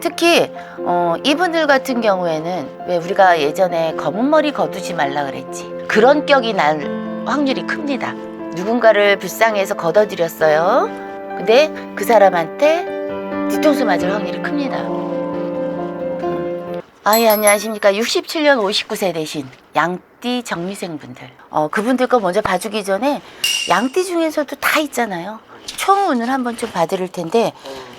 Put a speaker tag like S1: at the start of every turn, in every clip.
S1: 특히 어, 이분들 같은 경우에는 왜 우리가 예전에 검은 머리 거두지 말라 그랬지 그런 격이 날 확률이 큽니다. 누군가를 불쌍해서 걷어들였어요. 근데 그 사람한테 뒤통수 맞을 확률이 큽니다. 음. 아예 안녕하십니까. 67년 59세 되신 양띠 정미생 분들. 어, 그분들 거 먼저 봐주기 전에 양띠 중에서도 다 있잖아요. 총 운을 한번 좀 봐드릴 텐데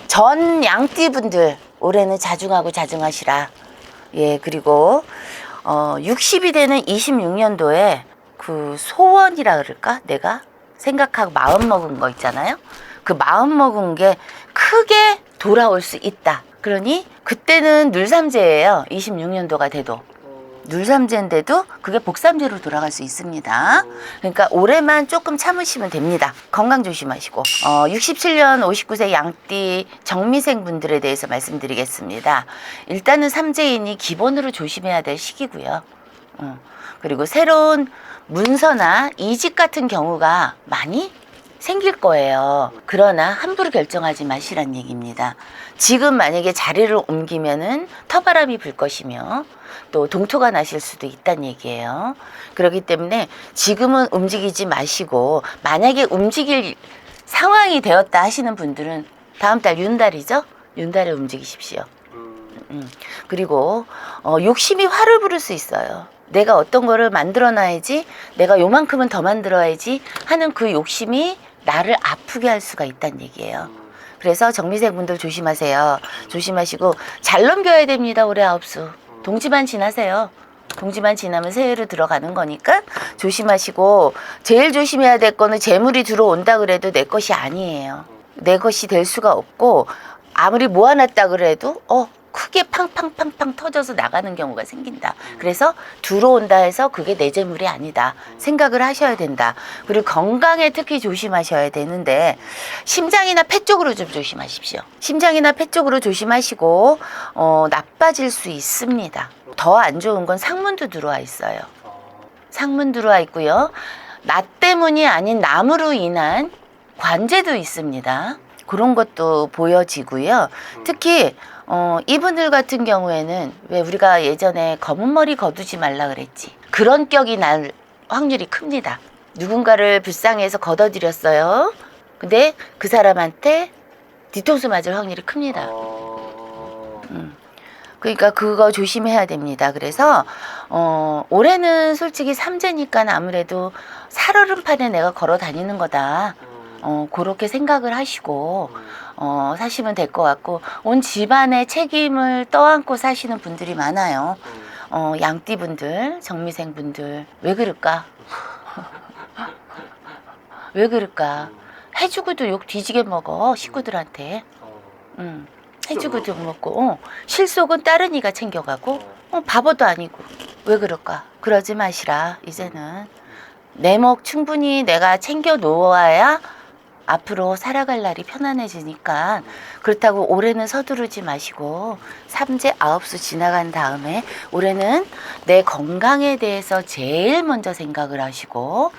S1: 전 양띠 분들 올해는 자중하고 자중하시라. 예, 그리고 어 60이 되는 26년도에 그 소원이라 그럴까? 내가 생각하고 마음 먹은 거 있잖아요. 그 마음 먹은 게 크게 돌아올 수 있다. 그러니 그때는 늘삼재예요. 26년도가 돼도. 늘삼재인데도 그게 복삼재로 돌아갈 수 있습니다. 그러니까 올해만 조금 참으시면 됩니다. 건강 조심하시고. 어, 67년 59세 양띠 정미생 분들에 대해서 말씀드리겠습니다. 일단은 삼재인이 기본으로 조심해야 될 시기고요. 어, 그리고 새로운 문서나 이직 같은 경우가 많이 생길 거예요. 그러나 함부로 결정하지 마시란 얘기입니다. 지금 만약에 자리를 옮기면은 터바람이 불 것이며 또 동토가 나실 수도 있다는 얘기예요. 그렇기 때문에 지금은 움직이지 마시고 만약에 움직일 상황이 되었다 하시는 분들은 다음 달 윤달이죠? 윤달에 움직이십시오. 음. 그리고 어, 욕심이 화를 부를 수 있어요. 내가 어떤 거를 만들어 놔야지, 내가 요만큼은 더 만들어야지 하는 그 욕심이 나를 아프게 할 수가 있다는 얘기예요. 그래서 정미생 분들 조심하세요. 조심하시고 잘 넘겨야 됩니다. 올해 아홉 수. 동지만 지나세요. 동지만 지나면 새해로 들어가는 거니까 조심하시고 제일 조심해야 될 거는 재물이 들어온다 그래도 내 것이 아니에요. 내 것이 될 수가 없고 아무리 모아놨다 그래도 어 크게 팡팡팡팡 터져서 나가는 경우가 생긴다. 그래서 들어온다 해서 그게 내 재물이 아니다. 생각을 하셔야 된다. 그리고 건강에 특히 조심하셔야 되는데 심장이나 폐 쪽으로 좀 조심하십시오. 심장이나 폐 쪽으로 조심하시고 어, 나빠질 수 있습니다. 더 안 좋은 건 상문도 들어와 있어요. 상문 들어와 있고요. 나 때문이 아닌 남으로 인한 관제도 있습니다. 그런 것도 보여지고요. 특히 어, 이분들 같은 경우에는 왜 우리가 예전에 검은 머리 거두지 말라 그랬지. 그런 격이 날 확률이 큽니다. 누군가를 불쌍해서 걷어들였어요. 근데 그 사람한테 뒤통수 맞을 확률이 큽니다. 음. 그러니까 그거 조심해야 됩니다. 그래서 어, 올해는 솔직히 삼재니까 아무래도 살얼음판에 내가 걸어 다니는 거다. 어, 그렇게 생각을 하시고 어, 사시면 될 것 같고 온 집안의 책임을 떠안고 사시는 분들이 많아요. 어, 양띠 분들, 정미생 분들 왜 그럴까? 왜 그럴까? 해주고도 욕 뒤지게 먹어 식구들한테. 음, 해주고도 먹고 어, 실속은 다른 이가 챙겨가고 어, 바보도 아니고 왜 그럴까? 그러지 마시라 이제는 내목 충분히 내가 챙겨 놓아야 앞으로 살아갈 날이 편안해지니까 그렇다고 올해는 서두르지 마시고 삼재 아홉수 지나간 다음에 올해는 내 건강에 대해서 제일 먼저 생각을 하시고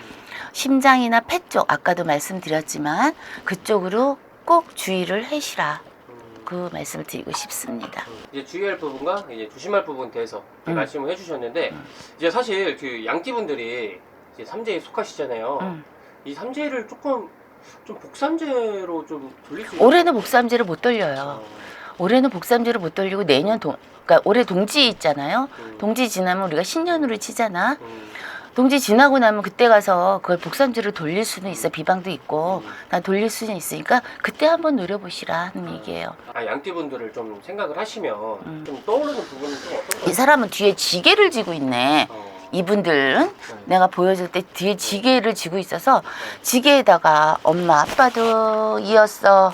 S1: 심장이나 폐 쪽 아까도 말씀드렸지만 그쪽으로 꼭 주의를 해시라 그 말씀을 드리고 싶습니다.
S2: 이제 주의할 부분과 이제 조심할 부분 대해서
S1: 음.
S2: 말씀을 해주셨는데 이제 사실 그 양띠분들이 이제 삼재에 속하시잖아요.
S1: 음.
S2: 이 삼재를 조금 좀 복삼재로 좀 돌릴 수 있나요?
S1: 올해는 복삼제를 못 돌려요.
S2: 어,
S1: 올해는 복삼제를 못 돌리고 내년 동 그러니까 올해 동지 있잖아요.
S2: 음,
S1: 동지 지나면 우리가 신년으로 치잖아.
S2: 음,
S1: 동지 지나고 나면 그때 가서 그걸 복삼제로 돌릴 수는 있어. 비방도 있고. 난 돌릴 수는 있으니까 그때 한번 노려보시라 하는 얘기예요.
S2: 아 양띠분들을 좀 생각을 하시면
S1: 음.
S2: 좀 떠오르는 부분은 좀 어떤
S1: 이? 사람은 뒤에 지게를 지고 있네.
S2: 어,
S1: 이분들은 내가 보여줄 때 뒤에 지게를 지고 있어서 지게에다가 엄마 아빠도 이었어.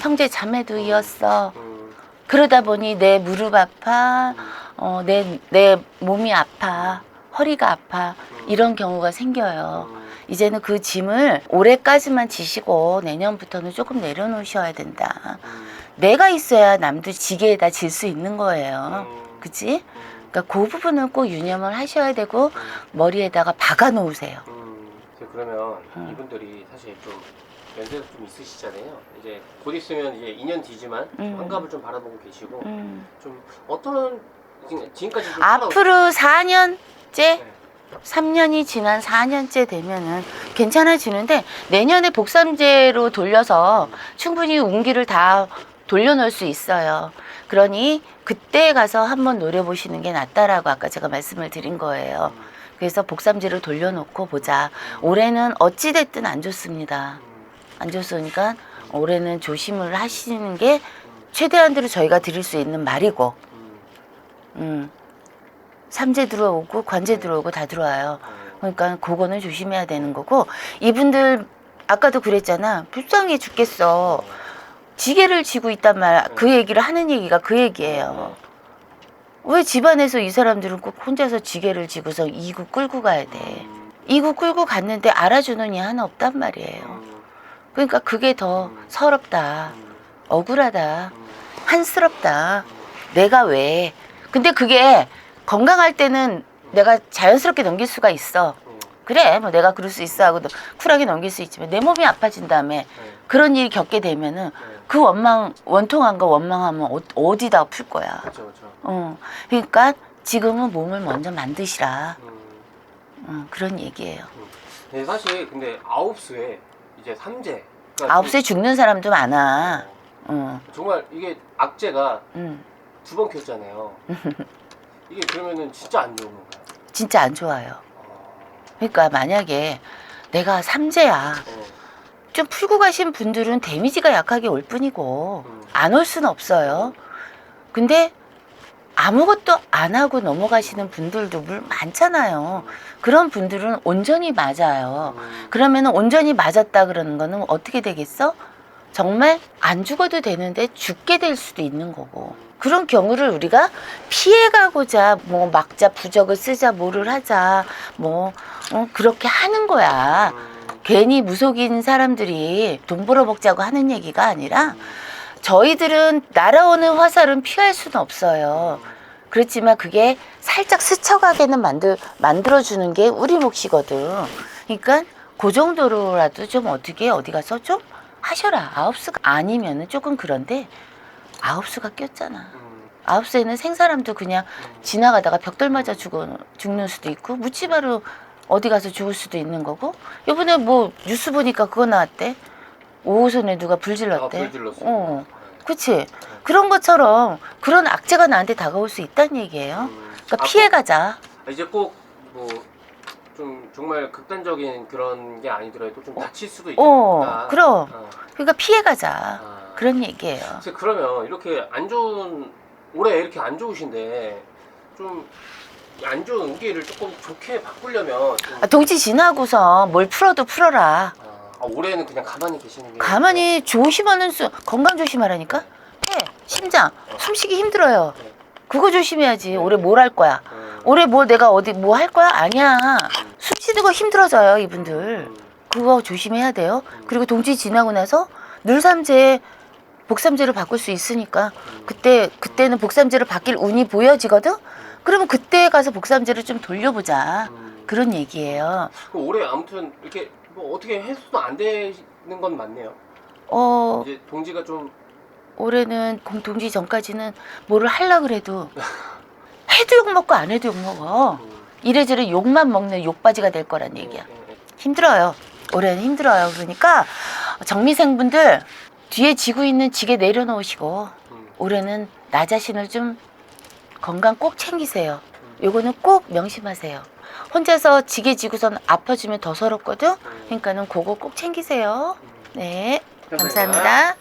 S1: 형제 자매도 이었어.
S2: 음,
S1: 그러다 보니 내 무릎 아파, 어, 내, 내 몸이 아파, 허리가 아파, 이런 경우가 생겨요.
S2: 음,
S1: 이제는 그 짐을 올해까지만 지시고 내년부터는 조금 내려놓으셔야 된다.
S2: 음,
S1: 내가 있어야 남도 지게에다 질 수 있는 거예요.
S2: 음,
S1: 그치? 그러니까 그 부분은 꼭 유념을 하셔야 되고 머리에다가 박아 놓으세요.
S2: 음, 이제 그러면
S1: 음.
S2: 이분들이 사실 좀 연세가 좀 있으시잖아요. 이제 곧 있으면 이제 2년 뒤지만 좀
S1: 음.
S2: 환갑을 좀 바라보고 계시고
S1: 음.
S2: 좀 어떤 지금- 지금까지 좀
S1: 앞으로 4년째
S2: 네.
S1: 3년이 지난 4년째 되면은 괜찮아지는데 내년에 복삼제로 돌려서 충분히 운기를 다 돌려놓을 수 있어요. 그러니 그때 가서 한번 노려보시는 게 낫다라고 아까 제가 말씀을 드린 거예요.
S2: 음,
S1: 그래서 복삼제로 돌려놓고 보자. 올해는 어찌됐든 안 좋습니다.
S2: 음,
S1: 안 좋으니까 올해는 조심을 하시는 게 최대한대로 저희가 드릴 수 있는 말이고,
S2: 음,
S1: 음. 삼재 들어오고 관재 들어오고 다 들어와요.
S2: 어,
S1: 그러니까 그거는 조심해야 되는 거고 이분들 아까도 그랬잖아 불쌍해 죽겠어 지게를 지고 있단 말 그 얘기를 하는 얘기가 그 얘기예요. 왜 집안에서 이 사람들은 꼭 혼자서 지게를 지고서 이구 끌고 가야 돼?
S2: 음,
S1: 이구 끌고 갔는데 알아주는 이 하나 없단 말이에요.
S2: 음,
S1: 그러니까 그게 더 서럽다
S2: 음,
S1: 억울하다
S2: 음,
S1: 한스럽다. 내가 왜? 근데 그게 건강할 때는 내가 자연스럽게 넘길 수가 있어.
S2: 음,
S1: 그래 뭐 내가 그럴 수 있어 하고 쿨하게 넘길 수 있지만 내 몸이 아파진 다음에
S2: 네,
S1: 그런 일이 겪게 되면은
S2: 네.
S1: 그 원망 원통한 거 원망하면 어, 어디다 풀 거야
S2: 그렇죠, 그렇죠.
S1: 어 그러니까 지금은 몸을 먼저 만드시라
S2: 음.
S1: 어, 그런 얘기예요
S2: 네, 사실 근데 아홉 수에 이제 삼재. 그러니까
S1: 아홉 세 죽는 사람도 많아
S2: 어,
S1: 어,
S2: 정말 이게 악재가
S1: 음,
S2: 두 번 켰잖아요. 이게 그러면은 진짜 안 좋은 건가요?
S1: 진짜 안 좋아요
S2: 어,
S1: 그러니까 만약에 내가 삼재야
S2: 어,
S1: 좀 풀고 가신 분들은 데미지가 약하게 올 뿐이고
S2: 음.
S1: 안올 수는 없어요. 근데 아무것도 안 하고 넘어가시는 분들도 물 많잖아요. 그런 분들은 온전히 맞아요.
S2: 음,
S1: 그러면 온전히 맞았다 그러는 거는 어떻게 되겠어? 정말 안 죽어도 되는데 죽게 될 수도 있는 거고. 그런 경우를 우리가 피해가고자 뭐 막자 부적을 쓰자 뭐를 하자 뭐 어, 그렇게 하는 거야.
S2: 음,
S1: 괜히 무속인 사람들이 돈 벌어 먹자고 하는 얘기가 아니라 저희들은 날아오는 화살은 피할 수는 없어요. 그렇지만 그게 살짝 스쳐가게는 만들 만들어 주는 게 우리 몫이거든. 그러니까 그 정도로라도 좀 어떻게 어디 가서 좀 하셔라. 아홉 수가 아니면은 조금 그런데 아홉 수가 꼈잖아.
S2: 음,
S1: 아홉 수에는 생사람도 그냥 지나가다가 벽돌 맞아 죽어, 죽는 수도 있고 묻지마로 어디 가서 죽을 수도 있는 거고. 이번에 뭐 뉴스 보니까 그거 나왔대. 오호선에 누가 불
S2: 아,
S1: 질렀대.
S2: 불 질렀어요.
S1: 어. 그치? 그런 것처럼 그런 악재가 나한테 다가올 수 있다는 얘기예요.
S2: 음,
S1: 그러니까
S2: 아,
S1: 피해가자.
S2: 아, 이제 꼭 뭐 좀 정말 극단적인 그런 게 아니더라도 좀 다칠 수도 있다.
S1: 어 그럼.
S2: 어,
S1: 그러니까 피해가자.
S2: 아.
S1: 그런 얘기예요.
S2: 글쎄, 그러면 이렇게 안 좋은 올해 이렇게 안 좋으신데 좀 안 좋은 운기를 조금 좋게 바꾸려면 좀,
S1: 아, 동지 지나고서 뭘 풀어도 풀어라.
S2: 아, 아, 올해는 그냥 가만히 계시는 게
S1: 가만히 조심하는 수 건강 조심하라니까? 폐 심장. 숨쉬기 힘들어요.
S2: 네.
S1: 그거 조심해야지. 올해 뭘 할 거야?
S2: 음,
S1: 올해 뭐 내가 어디 뭐 할 거야? 아니야. 숨 쉬는 거 힘들어져요 이분들.
S2: 음,
S1: 그거 조심해야 돼요. 그리고 동지 지나고 나서 늘삼재 복삼재로 바꿀 수 있으니까.
S2: 음,
S1: 그때 그때는 복삼재로 바뀔 운이 보여지거든? 그러면 그때 가서 복삼재를 좀 돌려보자.
S2: 음.
S1: 그런 얘기예요.
S2: 그 올해 아무튼 이렇게 뭐 어떻게 해서도 안 되는 건 맞네요.
S1: 어
S2: 이제 동지가 좀
S1: 올해는 공- 동지 전까지는 뭐를 하려 그래도 해도 욕 먹고 안 해도 욕 먹어
S2: 음,
S1: 이래저래 욕만 먹는 욕바지가 될 거란 얘기야 힘들어요. 올해는 힘들어요. 그러니까 정미생분들 뒤에 지고 있는 지게 내려놓으시고
S2: 음,
S1: 올해는 나 자신을 좀 건강 꼭 챙기세요. 요거는 꼭 명심하세요. 혼자서 지게 지고선 아파지면 더 서럽거든.
S2: 음.
S1: 그러니까는 그거 꼭 챙기세요.
S2: 음.
S1: 네. 감사합니다.